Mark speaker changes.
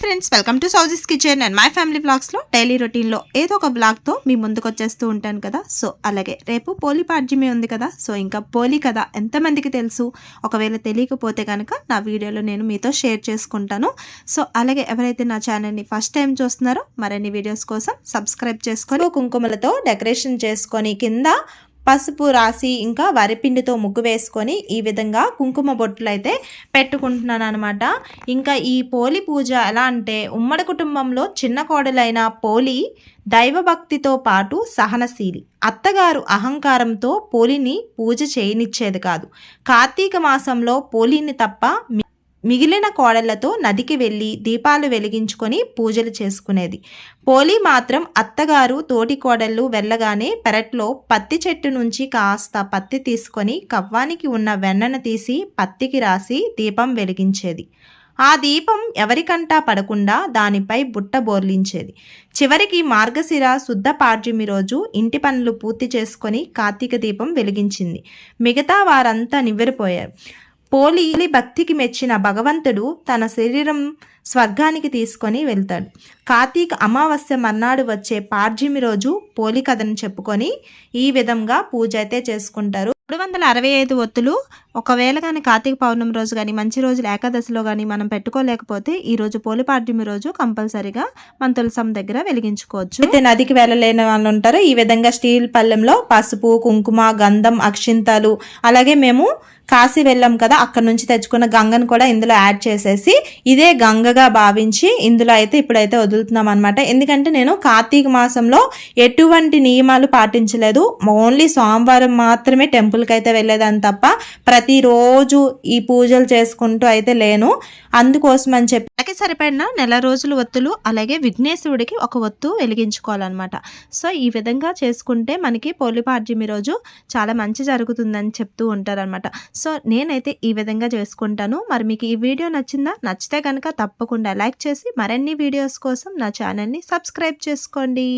Speaker 1: Friends welcome to Sowji's kitchen and my family బ్లాగ్స్లో daily రొటీన్లో ఏదో ఒక బ్లాగ్తో మీ ముందుకు వచ్చేస్తూ ఉంటాను కదా. సో అలాగే రేపు పోలీ పాడ్యమే ఉంది కదా. సో ఇంకా పోలీ కదా ఎంతమందికి తెలుసు? ఒకవేళ తెలియకపోతే కనుక నా వీడియోలో నేను మీతో షేర్ చేసుకుంటాను. సో అలాగే ఎవరైతే నా ఛానల్ని ఫస్ట్ టైం చూస్తున్నారో మరిన్ని వీడియోస్ కోసం సబ్స్క్రైబ్ చేసుకొని కుంకుమలతో డెకరేషన్ చేసుకొని కింద పసుపు రాసి ఇంకా వరిపిండితో ముగ్గు వేసుకొని ఈ విధంగా కుంకుమ బొట్లు అయితే పెట్టుకుంటున్నాను అనమాట ఇంకా ఈ పోలి పూజ ఎలా అంటే ఉమ్మడి కుటుంబంలో చిన్న కోడలైన పోలి దైవభక్తితో పాటు సహనశీలి. అత్తగారు అహంకారంతో పోలిని పూజ చేయనిచ్చేది కాదు. కార్తీక మాసంలో పోలిని తప్ప మిగిలిన కోడళ్ళతో నదికి వెళ్ళి దీపాలు వెలిగించుకొని పూజలు చేసుకునేది. పోలి మాత్రం అత్తగారు తోటి కోడళ్ళు వెళ్ళగానే పెరట్లో పత్తి చెట్టు నుంచి కాస్త పత్తి తీసుకొని కవ్వానికి ఉన్న వెన్నను తీసి పత్తికి రాసి దీపం వెలిగించేది. ఆ దీపం ఎవరికంటా పడకుండా దానిపై బుట్ట బోర్లించేది. చివరికి మార్గశిర శుద్ధ పాడ్యమి రోజు ఇంటి పనులు పూర్తి చేసుకొని కార్తీక దీపం వెలిగించింది. మిగతా వారంతా నివ్వెరిపోయారు. పోలి భక్తికి మెచ్చిన భగవంతుడు తన శరీరం స్వర్గానికి తీసుకొని వెళ్తాడు. కార్తీక అమావాస్య మర్నాడు వచ్చే పార్జిమి రోజు పోలి కథను చెప్పుకొని ఈ విధంగా పూజ అయితే చేసుకుంటారు. మూడు వందల అరవై ఐదు ఒత్తులు ఒకవేళ కానీ కార్తీక పౌర్ణమి రోజు కానీ మంచి రోజులు ఏకాదశిలో కానీ మనం పెట్టుకోలేకపోతే ఈ రోజు పోలి పాడ్యమి రోజు కంపల్సరీగా మన తులసం దగ్గర వెలిగించుకోవచ్చు. అయితే నదికి వెళ్ళలేని వాళ్ళు ఉంటారు. ఈ విధంగా స్టీల్ పళ్ళెంలో పసుపు కుంకుమ గంధం అక్షింతలు అలాగే మేము కాశీ వెళ్ళాం కదా అక్కడ నుంచి తెచ్చుకున్న గంగను కూడా ఇందులో యాడ్ చేసేసి ఇదే గంగగా భావించి ఇందులో అయితే ఇప్పుడైతే వదులుతున్నాం అనమాట ఎందుకంటే నేను కార్తీక మాసంలో ఎటువంటి నియమాలు పాటించలేదు. ఓన్లీ సోమవారం మాత్రమే టెంపుల్కి అయితే వెళ్ళేదాన్ని తప్ప ప్రతి ప్రతిరోజు ఈ పూజలు చేసుకుంటూ అయితే లేను. అందుకోసం అని చెప్పి అలాగే సరిపడిన నెల రోజులు ఒత్తులు అలాగే విఘ్నేశ్వరుడికి ఒక ఒత్తు వెలిగించుకోవాలన్నమాట. సో ఈ విధంగా చేసుకుంటే మనకి పోలిపాడ్యమి రోజు చాలా మంచి జరుగుతుందని చెప్తూ ఉంటారనమాట సో నేనైతే ఈ విధంగా చేసుకుంటాను. మరి మీకు ఈ వీడియో నచ్చిందా? నచ్చితే కనుక తప్పకుండా లైక్ చేసి మరిన్ని వీడియోస్ కోసం నా ఛానల్ని సబ్స్క్రైబ్ చేసుకోండి.